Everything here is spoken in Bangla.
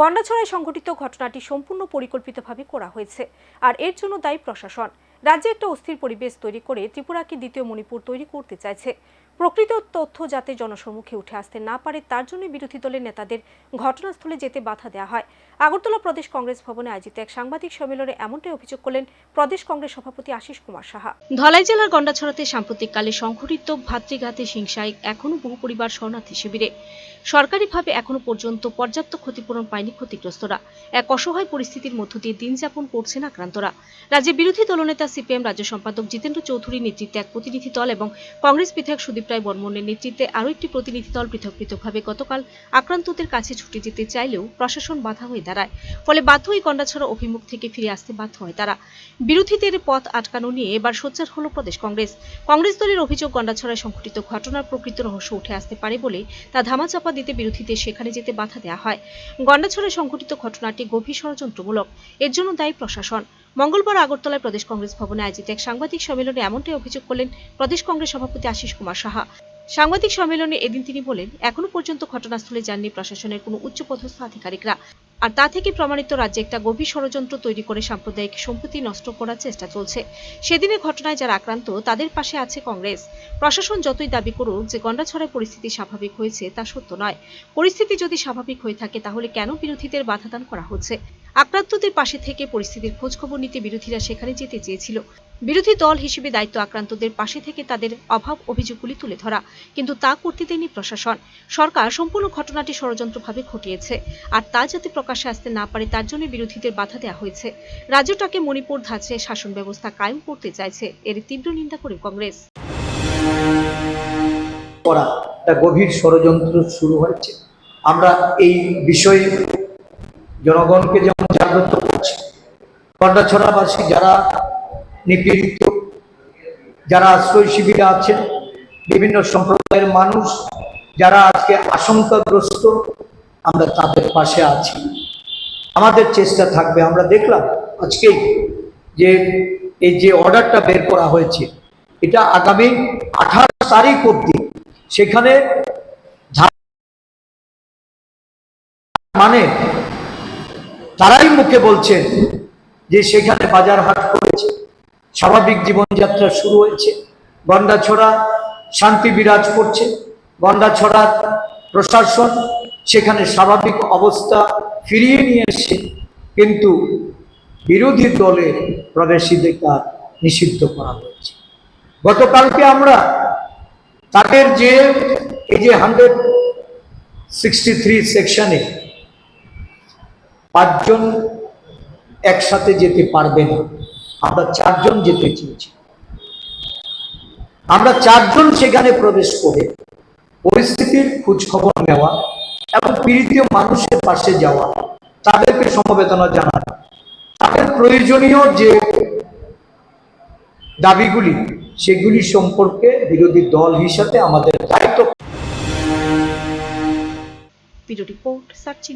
গন্ডাছড়ায় সংঘটিত ঘটনাটি সম্পূর্ণ পরিকল্পিতভাবে করা হয়েছে, আর এর জন্য দায়ী প্রশাসন। রাজ্যে একটা অস্থির পরিবেশ তৈরি করে ত্রিপুরাকে দ্বিতীয় মণিপুর তৈরি করতে চাইছে। প্রকৃত তথ্য যাতে জনসম্মুখে উঠে আসতে না পারে, তার জন্য বিরোধী দলের নেতাদের ঘটনাস্থলে যেতে বাধা দেওয়া হয়। আগরতলা প্রদেশ কংগ্রেস ভবনে আয়োজিত এক সাংবাদিক সম্মেলনে এমনটাই অভিযোগ করলেন প্রদেশ কংগ্রেস সভাপতি আশিস কুমার সাহা। ধলাই জেলার গন্ডাছড়াতে সাম্প্রতিককালে সংঘটিত ভাতৃঘাতী হিংসায় এখনও বহু পরিবার শরণার্থী শিবিরে। সরকারিভাবে এখনও পর্যন্ত পর্যাপ্ত ক্ষতিপূরণ পায়নি ক্ষতিগ্রস্তরা। এক অসহায় পরিস্থিতির মধ্য দিয়ে দিন যাপন করছেন আক্রান্তরা। রাজ্যে বিরোধী দলনেতা সিপিএম রাজ্য সম্পাদক জিতেন্দ্র চৌধুরীর নেতৃত্বে এক প্রতিনিধি দল এবং কংগ্রেস বিধায়ক সুদীপ রায় বর্মনের নেতৃত্বে আরও একটি প্রতিনিধি দল পৃথক পৃথকভাবে গতকাল আক্রান্তদের কাছে ছুটে যেতে চাইলেও প্রশাসন বাধা হয়ে দাঁড়ায়। ফলে বাধ্য হয়ে গন্ডাছড়া অভিমুখ থেকে ফিরে আসতে বাধ্য হয় তারা। বিরোধীদের পথ আটকানো নিয়ে এবার সোচ্চার হল প্রদেশ কংগ্রেস। কংগ্রেস দলের অভিযোগ, গন্ডাছড়ায় সংঘটিত ঘটনার প্রকৃত রহস্য উঠে আসতে পারে বলে তা ধামাচাপা দিতে বিরোধীদের সেখানে যেতে বাধা দেওয়া হয়। গন্ডাছড়ায় সংঘটিত ঘটনাটি গভীর ষড়যন্ত্রমূলক। এর জন্য দায়ী প্রশাসন। মঙ্গলবার আগরতলায় প্রদেশ কংগ্রেস ভবনে আয়োজিত এক সাংবাদিক সম্মেলনে এমনটাই অভিযোগ করলেন প্রদেশ কংগ্রেস সভাপতি আশিস কুমার সাহা। সাংবাদিক সম্মেলনে এদিন তিনি বলেন, এখনও পর্যন্ত ঘটনাস্থলে যাননি প্রশাসনের কোনো উচ্চপদস্থ আধিকারিকরা। আর তা থেকে প্রমাণিত রাজ্যে একটা গভীর ষড়যন্ত্র তৈরি করে সাম্প্রদায়িক সম্প্রীতি নষ্ট করার চেষ্টা চলছে। সেদিনের ঘটনায় যারা আক্রান্ত, তাদের পাশে আছে কংগ্রেস। প্রশাসন যতই দাবি করুক যে গন্ডাছড়ায় পরিস্থিতি স্বাভাবিক হয়েছে তা সত্য নয়। পরিস্থিতি যদি স্বাভাবিক হয়ে থাকে, তাহলে কেন বিরোধীদের বাধাদান করা হচ্ছে? আক্রান্তদের পাশে থেকে পরিস্থিতির খোঁজখবর নিতে বিরোধীরা সেখানে যেতে চেয়েছিল। বিরোধী দল হিসেবে দায়িত্ব আক্রান্তদের পাশে থেকে তাদের অভাব অভিযোগগুলি তুলে ধরা, কিন্তু তা করতে দেয়নি প্রশাসন। সরকার সম্পূর্ণ ঘটনাটি ষড়যন্ত্রভাবে ঘটিয়েছে, আর তা যাতে প্রকাশ্যে আসতে না পারে তার জন্য বিরোধীদের বাধা দেওয়া হয়েছে। রাজ্যটাকে মণিপুর ধাঁচে শাসন ব্যবস্থা কায়েম করতে চাইছে এর তীব্র নিন্দা করে কংগ্রেস। একটা গভীর ষড়যন্ত্র শুরু হয়েছে। আমরা এই বিষয়ে জনগণকে যেমন জাগ্রত করছি কন্যাছড়াবাসী যারা নিপীড়িত, যারা আশ্রয় শিবিরে আছেন, বিভিন্ন সম্প্রদায়ের মানুষ যারা আজকে আশঙ্কাগ্রস্ত, আমরা তাদের পাশে আছি। আমাদের চেষ্টা থাকবে। আমরা দেখলাম আজকেই যে এই যে অর্ডারটা বের করা হয়েছে, এটা আগামী আঠাশ তারিখ অব্দি সেখানে মানে তারাই মুখে বলছেন যে সেখানে বাজার হাট করেছে। স্বাভাবিক জীবনযাত্রা শুরু হয়েছে। গন্ডাছড়া শান্তি বিরাজ করছে। গন্ডাছড়ার প্রশাসন সেখানে স্বাভাবিক অবস্থা ফিরিয়ে নিয়ে এসছে। কিন্তু বিরোধী দলের প্রবেশিকা নিষিদ্ধ করা হয়েছে। গতকালকে আমরা তাদের যে এই যে হান্ড্রেড সিক্সটি থ্রি সেকশনে পাঁচজন একসাথে যেতে পারবে না। আমরা চারজন যেতে চেয়েছি। আমরা চারজন সেখানে প্রবেশ করে পরিস্থিতির খোঁজ খবর নেওয়া এবং পীড়িত মানুষের পাশে যাওয়া, তাদেরকে সমবেদনা জানানো, তাদের প্রয়োজনীয় যে দাবিগুলি, সেগুলি সম্পর্কে বিরোধী দল হিসাবে আমাদের দায়িত্ব। Report searching